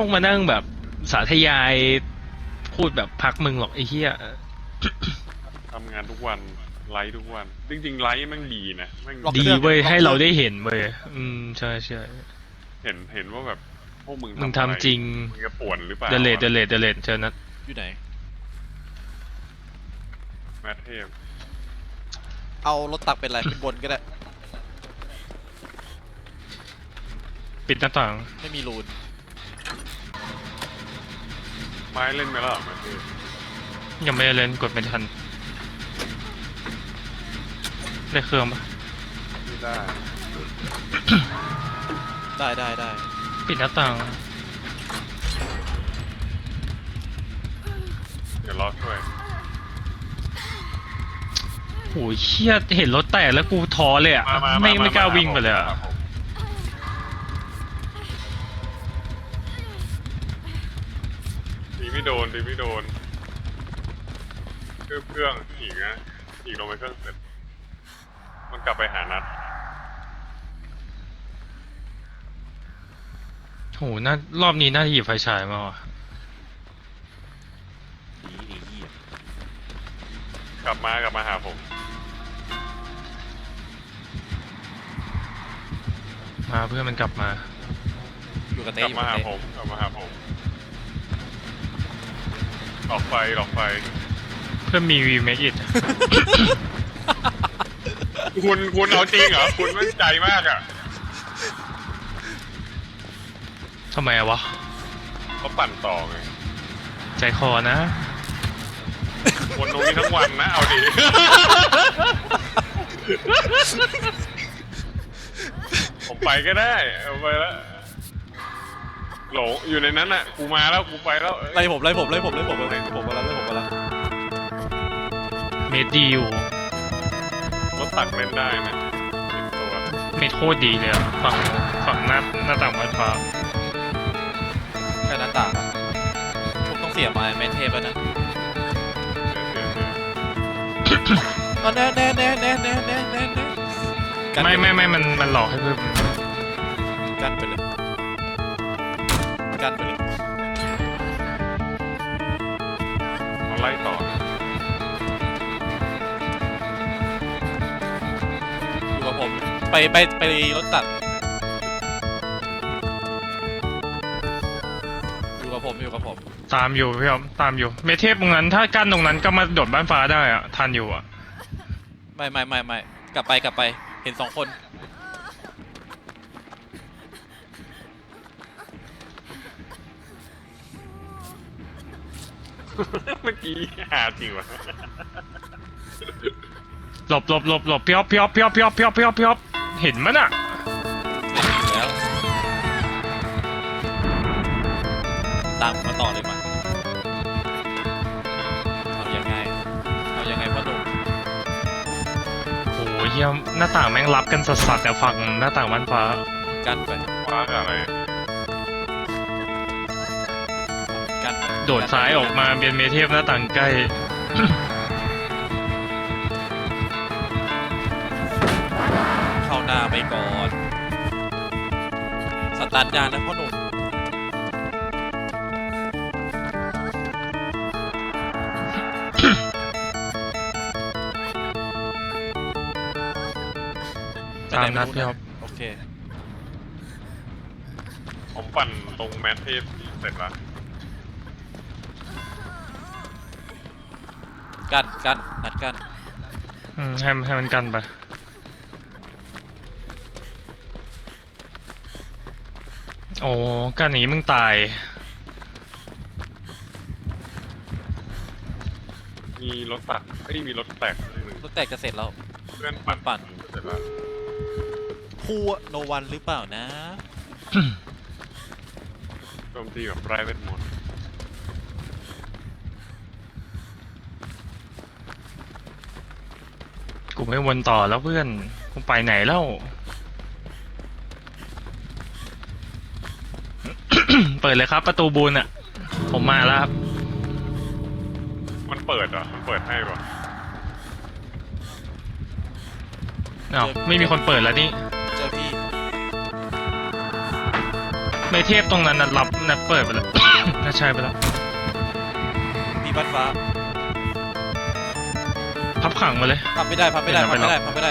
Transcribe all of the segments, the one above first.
ต้องมานั่งแบบสาธยายพูดแบบพักมึงหรอกไอ้เหี้ยทำงานทุกวันไลฟ์ทุกวัน จริงๆไลฟ์แมันดีนะแมันล็อกดีเครื่อง เว้ยล็อกเครื่องให้เราได้เห็นเว้ยอืมใช่ใช่เห็นเห็นว่าแบบพวกมึงมึงอะไทำจริงมึงจะป่วนหรือเปล่าเดเลดเดเลดเดเลดเชิญนะอยู่ไหน แมทเทพเอารถตักเป็นอะไร เป็นบนก็ได้ ปิดหน้าต่างไม่มีรูน ไม้เล่นไหมล่ะแมทเทพยังไม่ได้เล่นกดไม่ทันได้เครื่องปะไม่ได้ได้ได้ได้ปิดหน้าต่าง เดี๋ยวรอช่วยโอ้ยเชี่ยเห็นรถแตกแล้วกูท้อเลยอะ มามาไม่มาไม่กล้ามาวิ่งไปเลยอะมาผม ไม่โดนตีไม่โดนเครื่องเครื่องอีกนะอีกลงไปเครื่องเสร็จ มันกลับไปหานัดโหน่ารอบนี้น่าจะหยิบไฟฉายมาว่ะดีดีเหี้ยกลับมากลับมาหาผมมาเพื่อนมันกลับมา อยู่กับกเต้ลับอยู่มากับหาเต้ผมกลับมาหาผม หลอกไฟหลอกไฟ เพื่อนมีวีเมกอิดคุณคุณเอาจริงเหรอ คุณมั่นใจมากอะทำไมอะวะ เขาปั่นต่อไงใจคอนะ วนตรงนี้ทั้งวันนะ เอาดิ ผมไปก็ได้ เอาไปแล้ว หลงอยู่ในนั้นอะกูมาแล้วกูไปแล้วไล่ผมไล่ผมไล่ผมไล่ผมไล่ผมมาแล้วไล่ผมมาแล้วเมดดีอยู่รถตักเล่นได้นะเต็มตัวเมดโคตรดีเลยอะฝั่งฝั่งหน้าหน้าต่างวันฟ้าแค่หน้าต่างอะผมต้องเสียไม้แมนเทปแล้วนะอ๋อแน่แน่แน่แน่แน่แน่แน่แน่กันไม่ไม่ไม่มันมันหลอกให้เพิ่มกันไปเลย กันไปเลยมาไล่ต่อนะอยู่กับผม ไปไปไปรถตัด อยู่กับผมอยู่กับผม ตามอยู่พี่ออมตามอยู่ เมเทพตรงนั้น ถ้ากั้นตรงนั้นก็มาโดดบ้านฟ้าได้อะทันอยู่อะไม่ไม่ไม่ไม่กลับไปกลับไป เห็นสองคน เมื่อกี้หาจริงวะหลบหลบหลบหลบพี่ออฟพี่ออฟพี่ออฟพี่ออฟพี่ออฟพี่ออฟพี่ออฟเห็นมั้ยน่ะเห็นอยู่แล้วตามมาต่อเลยมาเอายังไงเอายังไงพ่อหนุ่มโอ้ยเหี้ยหน้าต่างแม่งรับกันสัสๆแต่ฝั่งหน้าต่างบ้านฟ้า กันไปว้าอะไร กันไปโดดซ้ายออกมาเป็นเมเทพหน้าต่างใกล้ เข้าหน้าไปก่อน สตาร์ทยานนะพ่อหนุ่มตามนัดพี่ออฟโอเค ผมปั่นตรงแมทเทพเสร็จแล้ว กันกันนัดกันอืมให้มันให้มันกันไป โอ้กันอย่างนี้มึงตาย มีรถตักเอ้ยมีรถแตกหนึ่งรถแตกจะเสร็จแล้ว เพื่อนปั่นปั่น เสร็จแล้วคู่โนวันหรือเปล่านะ โจมตีแบบไร้เวทมนต์ ไม่วนต่อแล้วเพื่อนกูไปไหนแล้ว เปิดเลยครับ ประตูบูนอะผมมาแล้วครับมันเปิดเหรอมันเปิดให้ป่ะอ้าวไม่มีคนเปิดแล้วนี่เจอพี่ในเทพตรงนั้นน่ะรับน่ะเปิดไปแล้ว น่าใช่ไปแล้วมีบ้านฟ้า พับขังมาเลย พับไม่ได้พับไม่ได้เดี๋พัยบวไม่ไปได้พับไม่ได้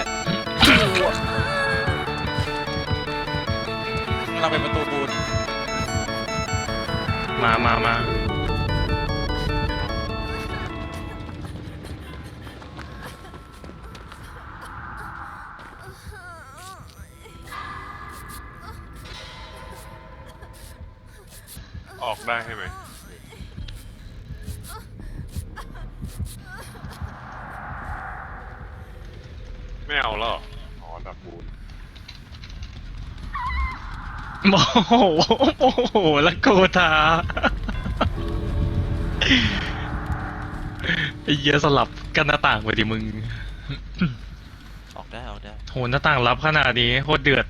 กำลังไปประตูบูนมามามาออกได้ใช่ไหม ไม่เอาแล้วเหรออ๋อดับบูนโอ้โหโอ้โหแล้วโกธาไอ้เหี้ยสลับกันหน้าต่างไปดิมึง ออกได้ออกได้ โหหน้าต่างรับขนาดนี้โคตรเดือด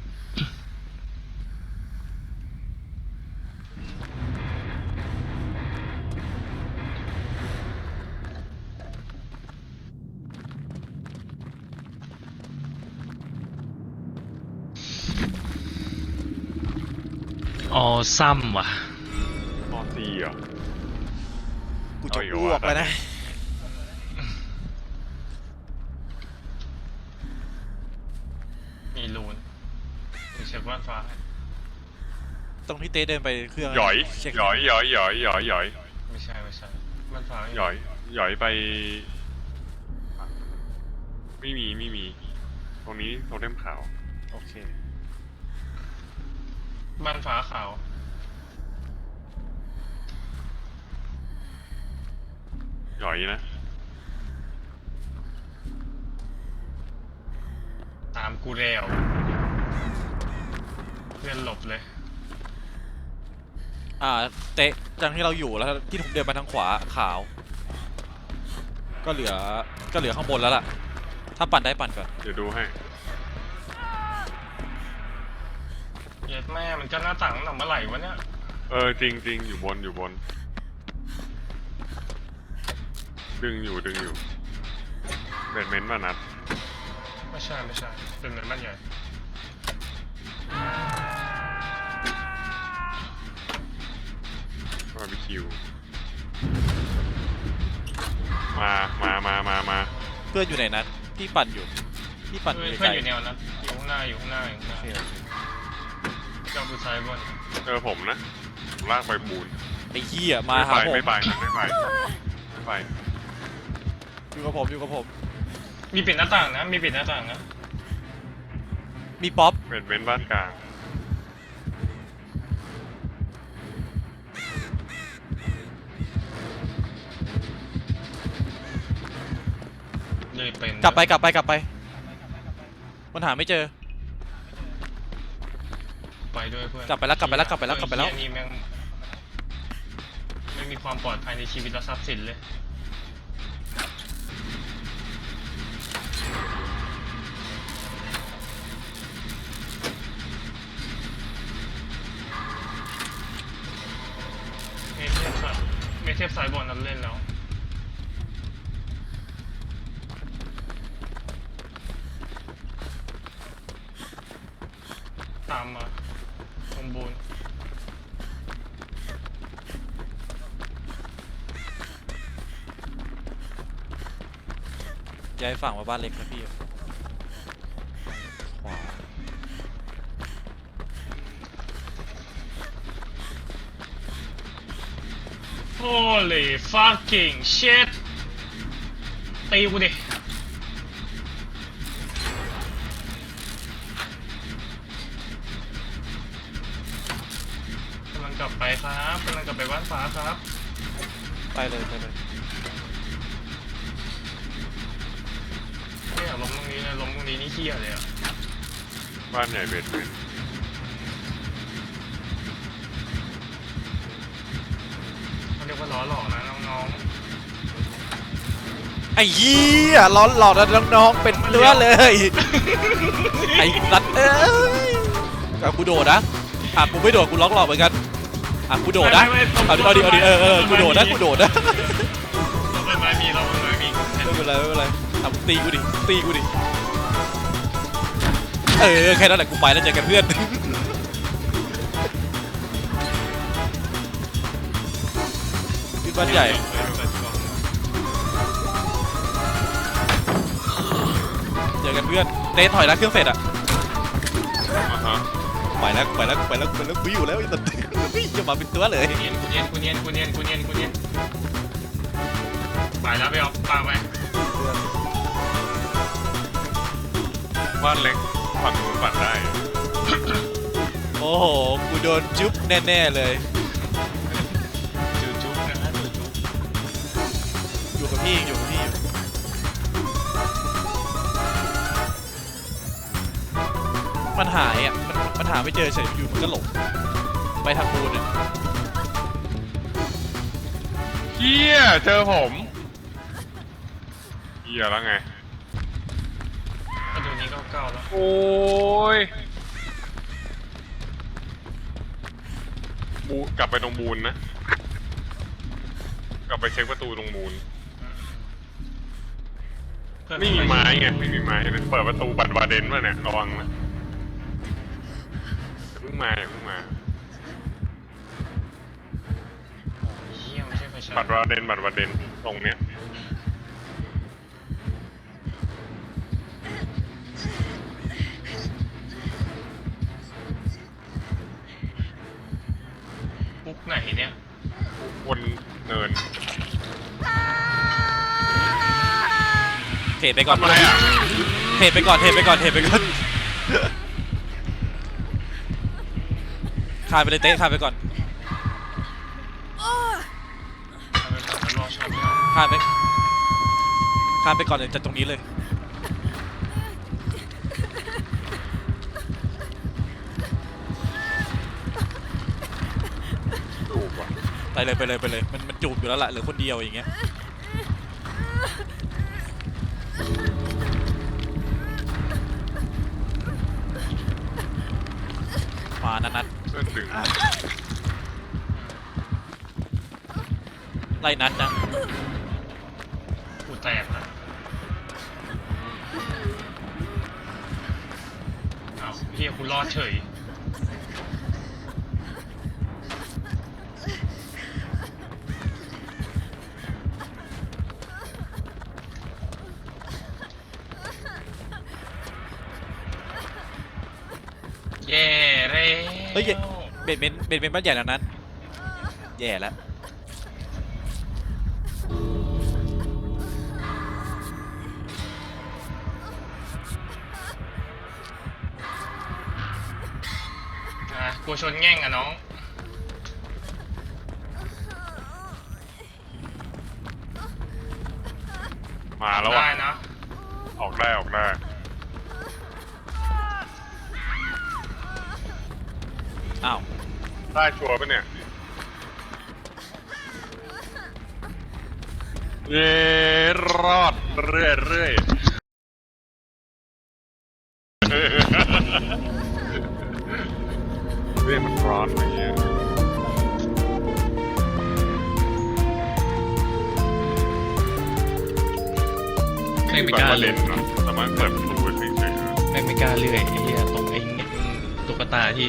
อ๋อซ้ำว่ะ ออซีเหรอ กูจะเอาอีกอ้วกว่ะแล้วนะ มีรูนมีเช็คว่านฟ้าตรงที่เต้เดินไปเครื่องหยอยเช็คหยอยหยอยหยอยหยอยหยอยไม่ใช่ไม่ใช่ว่านฟ้าไม่มีหยอยหยอยไป ไม่มีไม่มี ตรงนี้โทเทมขาว โอเค บ้านฟ้าขาว หยอยนะ ตามกูแล้วเพื่อนหลบเลย อ่า เตะจังที่เราอยู่แล้วที่ผมเดินมาทางขวาขาว ก็เหลือก็เหลือข้างบนแล้วล่ะ ถ้าปั่นได้ปั่นก่อน เดี๋ยวดูให้ แม่มันจะหน้าต่างตั้งแต่เมื่อไหร่วะเนี่ย เออจริงจริงอยู่บนอยู่บน ดึงอยู่ดึงอยู่เบดเมนต์มานัดไม่ใช่ไม่ใช่เป็นเหมือนบ้านใหญ่บาร์บีคิวมามามามามาเพื่อนอยู่ไหนนัดที่ปั่นอยู่ที่ปั่นอเพื่อนยู่เพื่ไกอนลอยู่แนวนั้นอยู่ข้างหน้าอยู่ข้างหน้าอยู่ข้างหน้า โอเคเจ้าผู้ชายบนเจอผมนะผมลากไปบูนไอ้เหี้ยมาไม่หาไปผมไม่ไปไม่ไปไม่ไปอยู่กับผมอยู่กับผม มีปิดหน้าต่างนะ มีปิดหน้าต่างนะ มีป๊อปเบดเมนต์บ้านกลางเลยเป็นกลับไปกลับไปกลับไปมันหาไม่เจอ ไปด้วยเพื่อนกลับไปแล้วกลับไปแล้วกลับไปแล้วกลับไปแล้ว เหี้ยนี่แม่งไม่มีความปลอดภัยในชีวิตและทรัพย์สินเลยเมเทพสายเมเทพสายบอลนั้นเล่นแล้ว ตามมา ย้ายฝั่งมาบ้านเล็กนะพี่ขวาโ o l y fucking shit ตีกูดิ กำลังกลับไปครับ กำลังกลับไปบ้านฟ้าครับ ไปเลยไปเลย ไม่อยากล้มตรง นี้เลยล้มตรงนี้นี่เฮี้ยเลยอะบ้านใหญ่เบดเมนต์เขาเรียกว่าล้อหลอกนะน้องไอ้เหี้ยร้อนหลอดแล้วน้องๆเป็นเนื้อเลย ไอ้สัตว์เอ้ยอะกูโดดนะอะกูไม่โดดกูล็อกหลอกเหมือนกันอะกูๆโดดนะไม่ไม่ไม่เอาดิเอาดิเอาดิเออเออกูโดดนะกูโดดนะเราเป็นไม้มีเราเป็นไม้มี ไม่เป็นไรไม่เป็นไรอะมึงตีกูดิตีกูดิ เออ แค่นั้นแหละกูไปแล้วเจอกันเพื่อน ขึ้บ้านใหญ่ เจอกันเพื่อนเดนถอยแล้วเครื่องเสร็จอะไปแล้วไปแล้วไปแล้วไปแล้วกูอยู่แล้วไอ้สัตว์เฮ้จะมาเป็นตัวเลยเนียนกูเนียนกูเนียนกูเนียนกูเนียนกูเนียนไปแล้วไปออกปาไปบ้านเล็ก ฝั่งนู้นปั่นได้ โอ้โห กูโดนจุ๊บแน่ ๆ เลย จูจุ๊บนะจูจุ๊บอยู่กับพี่อยู่กับพี่อยู่มันหายอะ มันมันหาไม่เจอเฉยอยู่มันก็หลงไปทางบูนอะ เฮียเจอผมเฮียแล้วไง เก้าแล้วโอ้ยบูกลับไปตรงบูนนะ กลับไปเช็คประตูตรงบูนเพื่อนไม่มีไม้ไงไม่มีไม้นะเปิดประตูบัตรวาเดนมาเนี่ยระวังนะอย่าเพิ่งมาอย่าเพิ่งมาเฮียไม่ใช่ไฟฉายบัตรวาเดนบัตรวาเดนตรงเนี้ย ปุ๊กไหนเนี่ยบนเนินเทรดไปก่อนทำอะไรอะเทรดไปก่อนเทรดไปก่อนเทรดไปก่อนคานไปเลยเต้คานไปก่อนทำไมผมไม่รอชอบไม่เอาคานไปคานไปก่อนเลยจากตรงนี้เลย เลยไปเลยไปเลยมันมันจูบอยู่แล้วล่ะเหลือคนเดียวอย่างเงี้ยมานัดนัดเพื่อนดึงไล่นัดนะกูแตกนะอ้าวเฮียกูรอดเฉย ฮ้ยเย่เบนเบนเบนเบนบ้านใหญ่แล้วนั้นแย่แล้วอะกูชนแง่งอะน้อง มาแล้วได้อะ ได้ชัวร์ปะเนี่ย เย้รอดเรื่อยเรื่อยเรื่องมันร้อนไปเงี้ยไม่ไม่แบบกล้าว่าเลเล่ยนเนาะสามารถเปิดประตูไว้เฉยๆนะไม่ไม่กล้าเลื่อยไอ้เหี้ยตรงไอ้ตุ๊กตาที่